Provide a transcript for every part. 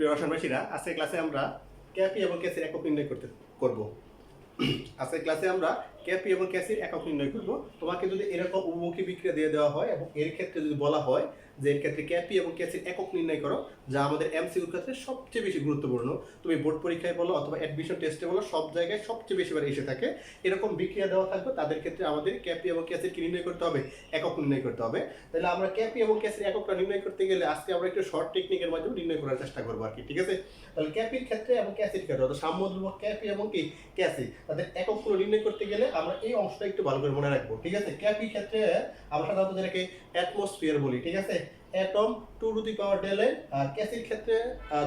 প্রিয় রসায়নবাসীরা আজকের ক্লাসে আমরা ক্যাপি এবং একক নির্ণয় করতে করব। আজকের ক্লাসে আমরা ক্যাপি এবং ক্যাসির একক নির্ণয় করব। তোমাকে যদি এরকম উপমুখী বিক্রিয়া দিয়ে দেওয়া হয় এবং এর ক্ষেত্রে যদি বলা হয় যে এর ক্ষেত্রে ক্যাপি এবং ক্যাসির একক নির্ণয় করো, যা আমাদের এমসিউর ক্ষেত্রে সবচেয়ে বেশি গুরুত্বপূর্ণ। তুমি বোর্ড পরীক্ষায় বলো অথবা অ্যাডমিশন টেস্টে বলো, সব জায়গায় সবচেয়ে বেশি বার এসে থাকে। এরকম বিক্রিয়া দেওয়া থাকবে, তাদের ক্ষেত্রে আমাদের ক্যাপি এবং ক্যাসির কি নির্ণয় করতে হবে, একক নির্ণয় করতে হবে। তাহলে আমরা ক্যাপি এবং ক্যাসির এককটা নির্ণয় করতে গেলে আজকে আমরা একটু শর্ট টেকনিকের মাধ্যমে নির্ণয় করার চেষ্টা করব আর কি, ঠিক আছে? তাহলে ক্যাপির ক্ষেত্রে এবং ক্যাসির ক্ষেত্রে, অর্থাৎ সাম্য ক্যাপি এবং কি? ক্যাসি। তাদের এককগুলো নির্ণয় করতে গেলে আমরা এই অংশটা একটু ভালো করে মনে রাখব, ঠিক আছে? ক্যাপি ক্ষেত্রে আমরা সাধারণত যেটাকে অ্যাটমসফিয়ার বলি, ঠিক আছে? Atom to to the power ডেলে ক্যাসির ক্ষেত্রে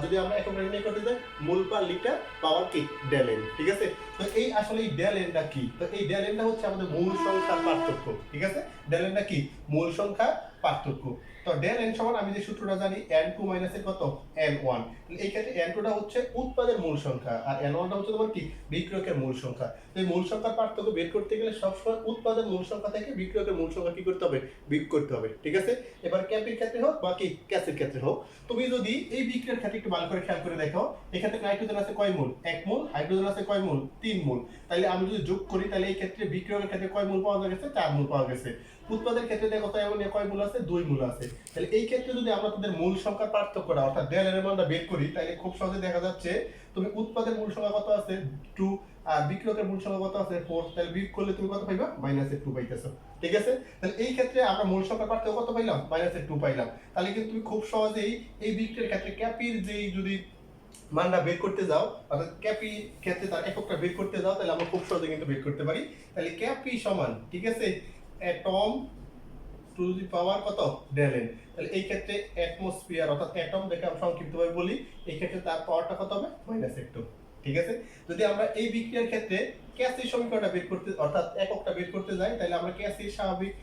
যদি আমরা এখন নির্ণয় করতে যাই মোল পার লিটার পাওয়ার কি ডেলেন ঠিক আছে? তো এই আসলে এই ডেলেনটা কি? তো এই ডেলেনটা হচ্ছে আমাদের মূল সংখ্যার পার্থক্য, ঠিক আছে? ডেলেনটা কি? মূল সংখ্যা পার্থক্য। তো ডেল এন সমান আমি যে সূত্রটা জানি এন টু মাইনাসের কত? এন ওয়ান এই ক্ষেত্রে এন টুটা হচ্ছে উৎপাদের মূল সংখ্যা, আর এন ওয়ানটা হচ্ছে তোমার কি? বিক্রয়কের মূল সংখ্যা। তো এই মূল সংখ্যার পার্থক্য বের করতে গেলে সবসময় উৎপাদের মূল সংখ্যা থেকে বিক্রয়কের মূল সংখ্যা কি করতে হবে? বিয়োগ করতে হবে, ঠিক আছে? এবার ক্যাপির ক্ষেত্রে হোক বা কি ক্যাসের ক্ষেত্রে হোক, তুমি যদি এই বিক্রিয়ার ক্ষেত্রে একটু ভালো করে খেয়াল করে দেখো, এক্ষেত্রে নাইট্রোজেন আছে কয় মূল? এক মূল হাইড্রোজেন আছে কয় মূল? তিন মূল। তাহলে আমি যদি যোগ করি তাহলে এই ক্ষেত্রে বিক্রিয়কের ক্ষেত্রে কয় মূল পাওয়া গেছে? চার মূল পাওয়া গেছে। উৎপাদের ক্ষেত্রে দেখো তো এমন কয় মূল আছে? দুই মূল আছে। তাহলে এই ক্ষেত্রে যদি আমরা তাদের মূল সংখ্যার পার্থক্যটা অর্থাৎ এর মানটা বের করি, তাহলে খুব সহজে দেখা যাচ্ছে তুমি উৎপাদের মূল সংখ্যা কত আছে? টু, আর বিক্রয়কের মূল সংখ্যা কত আছে? ফোর, তাহলে বিয়োগ করলে তুমি কত পাইবা? মাইনাসের টু পাইতেছো। ঠিক আছে? তাহলে এই ক্ষেত্রে আমরা মূল সংখ্যা পার্থক্য কত পাইলাম? মাইনাসের টু পাইলাম। তাহলে কিন্তু তুমি খুব সহজেই এই বিক্রিয়ার ক্ষেত্রে ক্যাপির যেই যদি মানটা বের করতে যাও, অর্থাৎ ক্যাপি ক্ষেত্রে তার এককটা বের করতে যাও, তাহলে আমরা খুব সহজে কিন্তু বের করতে পারি। তাহলে ক্যাপি সমান, ঠিক আছে? অ্যাটম টু দি পাওয়ার কত? ডেলেন তাহলে এই ক্ষেত্রে অ্যাটমসফিয়ার অর্থাৎ অ্যাটম দেখে আমরা সংক্ষিপ্তভাবে বলি, এই ক্ষেত্রে তার পাওয়ারটা কত হবে? মাইনাস একটু ঠিক আছে? যদি আমরা এই বিক্রিয়ার ক্ষেত্রে ক্যাসির সমীকরণটা বের করতে, অর্থাৎ এককটা বের করতে যাই, তাহলে আমরা ক্যাসির স্বাভাবিক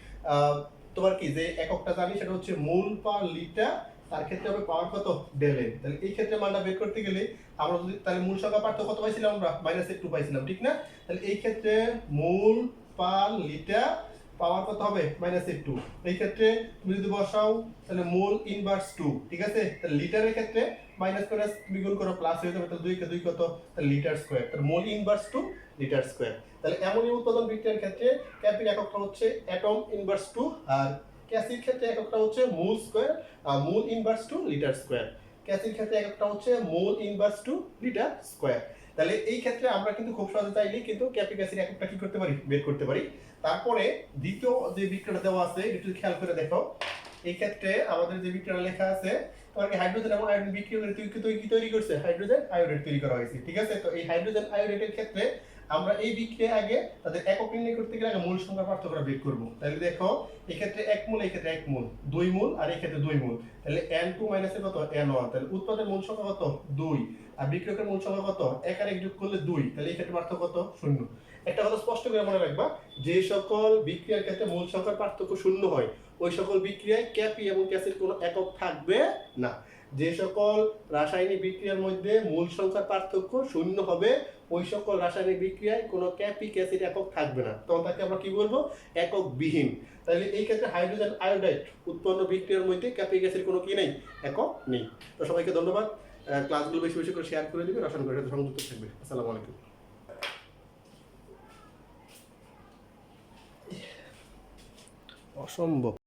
তোমার কি যে এককটা জানি, সেটা হচ্ছে মোল পার লিটার, তার ক্ষেত্রে হবে পাওয়ার কত? ডেলেন তাহলে এই ক্ষেত্রে মানটা বের করতে গেলে আমরা যদি, তাহলে মূল সংখ্যা পার্থক্য কত পাইছিলাম আমরা? মাইনাস টু পাইছিলাম, ঠিক না? তাহলে এই ক্ষেত্রে মোল পার লিটার পাওয়ার কত হবে? মাইনাস এর টু এই ক্ষেত্রে তুমি যদি বসাও, তাহলে মোল ইনভার্স টু ঠিক আছে? তাহলে লিটারের ক্ষেত্রে মাইনাস করে তুমি গুণ করো প্লাস হয়ে যাবে, তাহলে দুই কে দুই কত? তাহলে লিটার স্কোয়ার তাহলে mole inverse two litre square তাহলে এমনই উৎপাদন বিক্রিয়ার ক্ষেত্রে ক্যাপির এককটা হচ্ছে অ্যাটম ইনভার্স টু আর ক্যাসির ক্ষেত্রে এককটা হচ্ছে mole square mole inverse two litre square ক্যাসির ক্ষেত্রে এককটা হচ্ছে mole inverse two litre square তাহলে এই ক্ষেত্রে আমরা কিন্তু খুব সহজে চাইলেই কিন্তু ক্যাপিক অ্যাসিড এককটা কি করতে পারি? বের করতে পারি। তারপরে দ্বিতীয় যে বিক্রিয়াটা দেওয়া আছে একটু খেয়াল করে দেখো। এই ক্ষেত্রে আমাদের যে বিক্রিয়া লেখা আছে তোমার কি হাইড্রোজেন এবং আয়োডিন বিক্রিয়া করে তুই তৈরি করছে? হাইড্রোজেন আয়োডেট তৈরি করা হয়েছে, ঠিক আছে? তো এই হাইড্রোজেন আয়োডেটের ক্ষেত্রে আমরা এই বিক্রিয়া আগে তাদের একক নির্ণয় করতে গেলে আগে মূল সংখ্যা পার্থক্যটা বের করব। তাহলে দেখো এই ক্ষেত্রে এক মূল এই ক্ষেত্রে এক মূল, দুই মূল আর এই ক্ষেত্রে দুই মূল। তাহলে এন টু মাইনাসে কত? এন ওয়ান তাহলে উৎপাদের মূল সংখ্যা কত? দুই। আর বিক্রয়কের মূল সংখ্যা কত? এক আর এক যোগ করলে দুই। তাহলে এই ক্ষেত্রে পার্থক্য কত? শূন্য। একটা কথা স্পষ্ট করে মনে রাখবা, যে সকল বিক্রিয়ার ক্ষেত্রে মূল সংখ্যার পার্থক্য শূন্য হয় ওই সকল বিক্রিয়ায় ক্যাপি এবং ক্যাসের কোনো একক থাকবে না। যে সকল রাসায়নিক বিক্রিয়ার মধ্যে মূল সংখ্যার পার্থক্য শূন্য হবে, ওই সকল রাসায়নিক বিক্রিয়ায় কোনো ক্যাপি ক্যাসিড একক থাকবে না। তখন তাকে আমরা কি বলব? একক বিহীন। তাহলে এই ক্ষেত্রে হাইড্রোজেন আয়োডাইড উৎপন্ন বিক্রিয়ার মধ্যে ক্যাপি গ্যাসের কোনো কি নেই? একক নেই। তো সবাইকে ধন্যবাদ। ক্লাসগুলো বেশি বেশি করে শেয়ার করে দিবে রসায়ন করে সংযুক্ত থাকবে আসসালামু আলাইকুম। অসম্ভব।